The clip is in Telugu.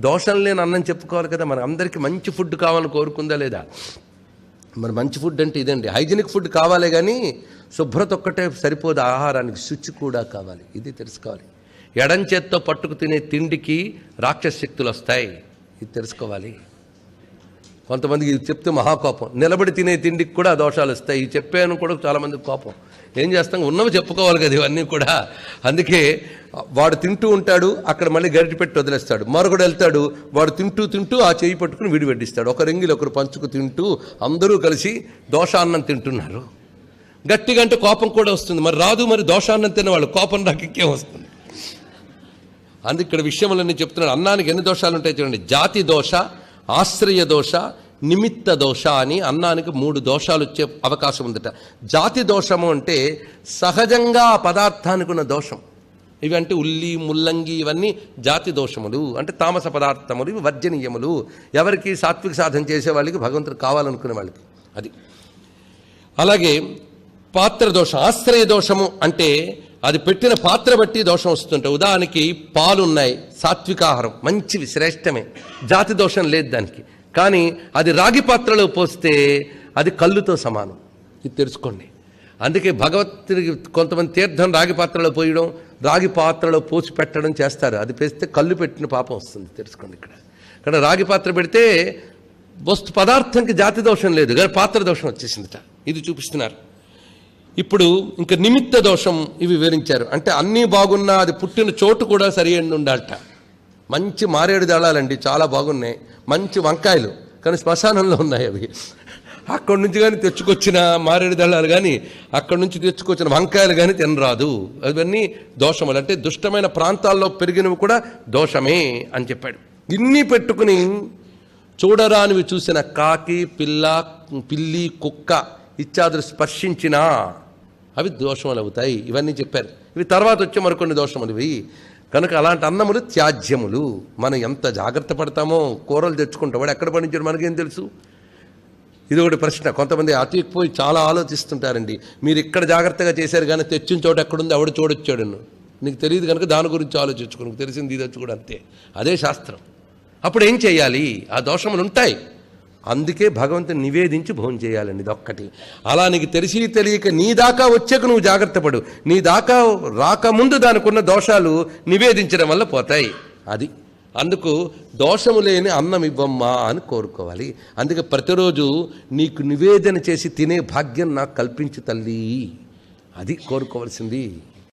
దోషం లేని అన్నం చెప్పుకోవాలి కదా మన అందరికీ మంచి ఫుడ్ కావాలని కోరుకుందా లేదా? మరి మంచి ఫుడ్ అంటే ఇదండి. హైజీనిక్ ఫుడ్ కావాలే కానీ శుభ్రత ఒక్కటే సరిపోదు ఆహారానికి శుచి కూడా కావాలి. ఇది తెలుసుకోవాలి. ఎడం చేత్తో పట్టుకు తినే తిండికి రాక్షస శక్తులు వస్తాయి. ఇది తెలుసుకోవాలి. కొంతమందికి ఇది చెప్తే మహాకోపం. నిలబడి తినే తిండికి కూడా దోషాలు వస్తాయి. ఇది చెప్పాను కూడా చాలామందికి కోపం. ఏం చేస్తాం? ఉన్నవి చెప్పుకోవాలి కదా ఇవన్నీ కూడా. అందుకే వాడు తింటూ ఉంటాడు అక్కడ మళ్ళీ గరిటి పెట్టి వదిలేస్తాడు. మరొకడు వెళ్తాడు వాడు తింటూ తింటూ ఆ చేయి పట్టుకుని విడి వడ్డిస్తాడు. ఒక రింగిలు ఒకరు పంచుకు తింటూ అందరూ కలిసి దోషాన్నం తింటున్నారు. గట్టిగా అంటే కోపం కూడా వస్తుంది. మరి రాదు మరి దోషాన్నం తినేవాళ్ళు కోపం నాకు వస్తుంది? అందుకే ఇక్కడ విషయంలో నేను చెప్తున్నాడు. అన్నానికి ఎన్ని దోషాలు ఉంటాయి చూడండి. జాతి దోష ఆశ్రయ దోష నిమిత్త దోష అని అన్నానికి మూడు దోషాలు వచ్చే అవకాశం ఉందట. జాతి దోషము అంటే సహజంగా ఆ పదార్థానికి ఉన్న దోషం. ఇవి అంటే ఉల్లి ముల్లంగి ఇవన్నీ జాతి దోషములు. అంటే తామస పదార్థములు ఇవి వర్జనీయములు. ఎవరికి సాత్విక సాధన చేసే వాళ్ళకి భగవంతుడు కావాలనుకునే వాళ్ళకి. అది. అలాగే పాత్ర దోషం ఆశ్రయ దోషము అంటే అది పెట్టిన పాత్ర బట్టి దోషం వస్తుంటాయి ఉదాహరణకి పాలు ఉన్నాయి సాత్వికాహారం మంచివి శ్రేష్టమే. జాతి దోషం లేదు దానికి. కానీ అది రాగి పాత్రలో పోస్తే అది కళ్ళుతో సమానం. ఇది తెలుసుకోండి. అందుకే భగవత్తుడికి కొంతమంది తీర్థం రాగి పాత్రలో పోయడం రాగి పాత్రలో పోసి పెట్టడం చేస్తారు. అది పేస్తే కళ్ళు పెట్టిన పాపం వస్తుంది. తెలుసుకోండి ఇక్కడ. ఇక్కడ రాగి పాత్ర పెడితే వస్తు పదార్థంకి జాతి దోషం లేదు. కానీ పాత్ర దోషం వచ్చేసిందిట. ఇది చూపిస్తున్నారు. ఇప్పుడు ఇంకా నిమిత్త దోషం ఇవి వివరించారు. అంటే అన్నీ బాగున్నా అది పుట్టిన చోటు కూడా సరి అయింది ఉండాలట మంచి మారేడు దళాలండి చాలా బాగున్నాయి. మంచి వంకాయలు కానీ శ్మశానంలో ఉన్నాయి అవి. అక్కడి నుంచి కానీ తెచ్చుకొచ్చిన మారేడు దళాలు కానీ అక్కడి నుంచి తెచ్చుకొచ్చిన వంకాయలు కానీ తినరాదు. అవన్నీ దోషములు. అంటే దుష్టమైన ప్రాంతాల్లో పెరిగినవి కూడా దోషమే అని చెప్పాడు. ఇన్ని పెట్టుకుని చూడరానివి చూసిన కాకి పిల్ల పిల్లి కుక్క ఇత్యాదులు స్పర్శించినా అవి దోషములు అవుతాయి. ఇవన్నీ చెప్పారు. ఇవి తర్వాత వచ్చే మరికొన్ని దోషములు ఇవి. కనుక అలాంటి అన్నములు త్యాజ్యములు. మనం ఎంత జాగ్రత్త పడతామో కూరలు తెచ్చుకుంటాం వాడు ఎక్కడ పండించాడు మనకేం తెలుసు? ఇది ఒకటి ప్రశ్న. కొంతమంది అతికిపోయి చాలా ఆలోచిస్తుంటారండి. మీరు ఇక్కడ జాగ్రత్తగా చేశారు కానీ తెచ్చిన చోట ఎక్కడుంది? ఎవడు చూడొచ్చాడు నీకు తెలియదు కనుక దాని గురించి ఆలోచించుకో. నీకు తెలిసింది ఇది వచ్చి కూడా అంతే. అదే శాస్త్రం. అప్పుడు ఏం చేయాలి? ఆ దోషములు ఉంటాయి. అందుకే భగవంతుని నివేదించి భోజనం చేయాలండి ఇదొక్కటి. అలా నీకు తెలిసి తెలియక నీ దాకా వచ్చాక నువ్వు జాగ్రత్త పడు. నీ దాకా రాకముందు దానికున్న దోషాలు నివేదించడం వల్ల పోతాయి. అది. అందుకు దోషము లేని అన్నం ఇవ్వమ్మా అని కోరుకోవాలి. అందుకే ప్రతిరోజు నీకు నివేదన చేసి తినే భాగ్యం నాకు కల్పించు తల్లి. అది కోరుకోవాల్సింది.